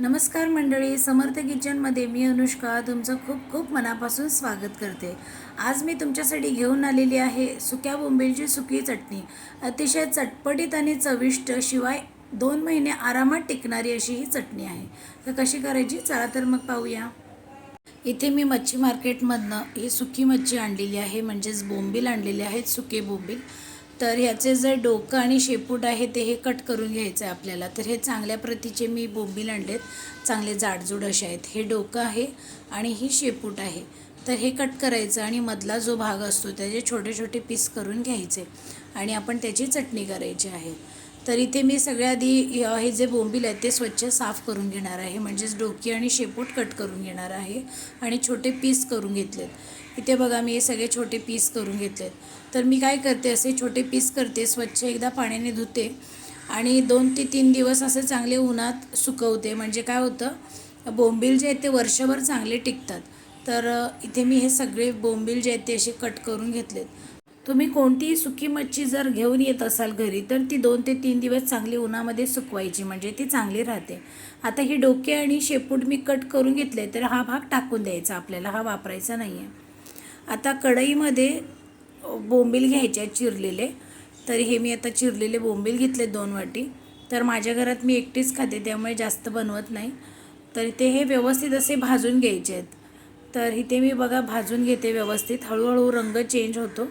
नमस्कार मंडळी समर्थ किचनमध्ये मी अनुष्का तुमचं खूप खूप मनापासून स्वागत करते. आज मी तुमच्यासाठी घेऊन आलेली आहे सुक्या बोंबीलची सुकी चटणी. अतिशय चटपटीत आणि चविष्ट शिवाय दोन महिने आरामात टिकणारी अशी ही चटणी आहे. तर कशी करायची? चला तर मग पाहूया. इथे मी मच्छी मार्केटमधनं ही सुकी मच्छी आणलेली आहे म्हणजेच बोंबील आणलेले आहेत सुके बोंबील. तर ह्याचे जे डोकं आणि शेपूट आहे ते हे कट करून घ्यायचं आहे आपल्याला. तर हे चांगल्या प्रतीचे मी बोंबील आणलेत. चांगले जाडजूड असे आहेत. हे डोकं आहे आणि ही शेपूट आहे. तर हे कट करायचं आणि मधला जो भाग असतो त्याचे छोटे छोटे पीस करून घ्यायचे आणि आपण त्याची चटणी करायची आहे. तर इथे मी सगळ्या आधी हे जे बोंबील आहेत ते स्वच्छ साफ करून घेणार आहे. म्हणजेच डोकी आणि शेपूट कट करून घेणार आहे आणि छोटे पीस करून घेतलेत. इथे बघा मी हे सगळे छोटे पीस करून घेतलेत. तर मी काय करते असे छोटे पीस करते स्वच्छ एकदा पाण्याने धुते आणि दोन ते तीन दिवस असे चांगले उन्हात सुकवते. म्हणजे काय होतं बोंबील जे आहेत ते वर्षभर चांगले टिकतात. तर इथे मी हे सगळे बोंबील जे आहेत ते असे कट करून घेतलेत. तुम्ही कोणतीही सुकी मच्छी जर घेऊन येत असाल घरी तर ती दोन ते तीन दिवस चांगली उन्हामध्ये सुकवायची म्हणजे ती चांगली राहते. आता ही डोके आणि शेपूट मी कट करून घेतले तर हा भाग टाकून द्यायचा आपल्याला हा वापरायचा नाही आहे आता कढईमध्ये बोंबील घ्यायचे आहेत चिरलेले तर हे मी आता चिरलेले बोंबील घेतले दोन वाटी. तर माझ्या घरात मी एकटीच खाते त्यामुळे जास्त बनवत नाही. तर इथे हे व्यवस्थित असे भाजून घ्यायचे आहेत. तर इथे मी बघा भाजून घेते व्यवस्थित. हळूहळू रंग चेंज होतो.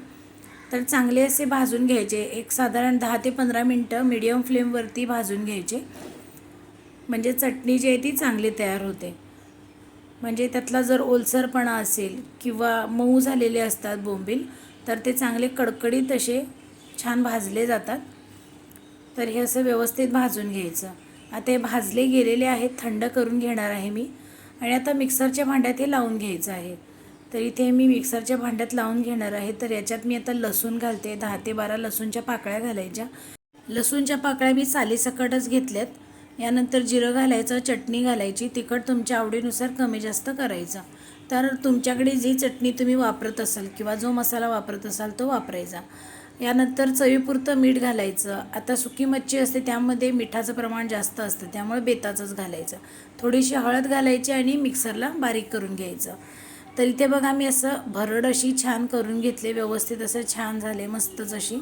तर चांगले असे भाजून घ्यायचे. एक साधारण दहा ते पंधरा मिनटं मीडियम फ्लेमवरती भाजून घ्यायचे. म्हणजे चटणी जी आहे ती चांगली तयार होते. म्हणजे त्यातला जर ओलसरपणा असेल किंवा मऊ झालेले असतात बोंबील तर ते चांगले कडकडीत असे छान भाजले जातात. तर हे असं व्यवस्थित भाजून घ्यायचं. आता हे भाजले गेलेले आहेत थंड करून घेणार आहे मी. आणि आता मिक्सरच्या भांड्यात हे लावून घ्यायचं आहे. तर इथे मी मिक्सरच्या भांड्यात लावून घेणार आहे. तर याच्यात मी आता लसूण घालते. दहा ते बारा लसूणच्या पाकळ्या घालायच्या. लसूणच्या पाकळ्या मी सालीसकटच घेतल्यात. यानंतर जिरं घालायचं चटणी घालायची. तिखट तुमच्या आवडीनुसार कमी जास्त करायचं. तर तुमच्याकडे जी चटणी तुम्ही वापरत असाल किंवा जो मसाला वापरत असाल तो वापरायचा. यानंतर चवीपुरतं मीठ घालायचं. आता सुकी मच्छी असते त्यामध्ये मिठाचं प्रमाण जास्त असतं. त्यामुळे बेताचंच घालायचं. थोडीशी हळद घालायची आणि मिक्सरला बारीक करून घ्यायचं. तर इथे बघा मी असं भरड अशी छान करून घेतले व्यवस्थित असं छान झाले मस्तच अशी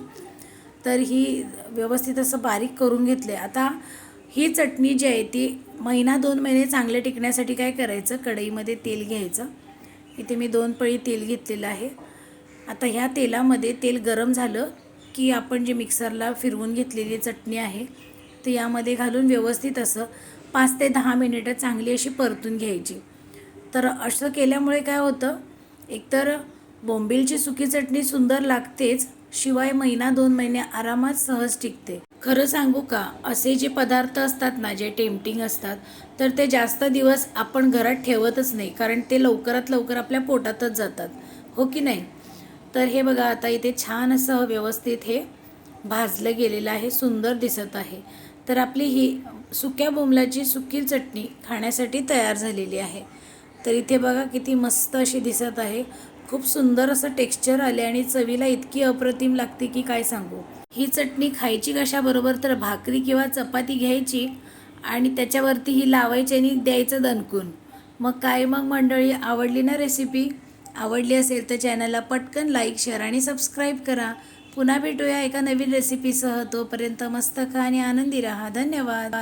तर ही व्यवस्थित असं बारीक करून घेतले. आता ही चटणी जी आहे ती महिना दोन महिने चांगले टिकण्यासाठी काय करायचं? कढईमध्ये तेल घ्यायचं. इथे मी दोन पळी तेल घेतलेलं आहे. आता ह्या तेलामध्ये तेल गरम झालं की आपण जे मिक्सरला फिरवून घेतलेली चटणी आहे ते यामध्ये घालून व्यवस्थित असं पाच ते दहा मिनिटं चांगली अशी परतून घ्यायची. तर असं केल्यामुळे काय होतं? एकतर बोंबीलची सुकी चटणी सुंदर लागतेच शिवाय महिना दोन महिने आरामात सहज टिकते. खरं सांगू का? असे जे पदार्थ असतात ना जे टेम्पटिंग असतात तर ते जास्त दिवस आपण घरात ठेवतच नाही कारण ते लवकरात लवकर आपल्या पोटातच जातात. हो की नाही? तर हे बघा आता इथे छान असं व्यवस्थित हे भाजलं गेलेलं आहे सुंदर दिसत आहे. तर आपली ही सुक्या बोंबलाची सुकी चटणी खाण्यासाठी तयार झालेली आहे. तर इथे बघा किती मस्त अशी दिसत आहे. खूप सुंदर असं टेक्स्चर आले आणि चवीला इतकी अप्रतिम लागते की काय सांगू. ही चटणी खायची कशाबरोबर तर भाकरी किंवा चपाती घ्यायची आणि त्याच्यावरती ही लावायची आणि द्यायचं दणकून. मग काय मग मंडळी आवडली ना रेसिपी आवडली असेल तर चॅनलला पटकन लाईक शेअर आणि सबस्क्राईब करा. पुन्हा भेटूया एका नवीन रेसिपीसह तोपर्यंत मस्त खा आणि आनंदी राहा. धन्यवाद.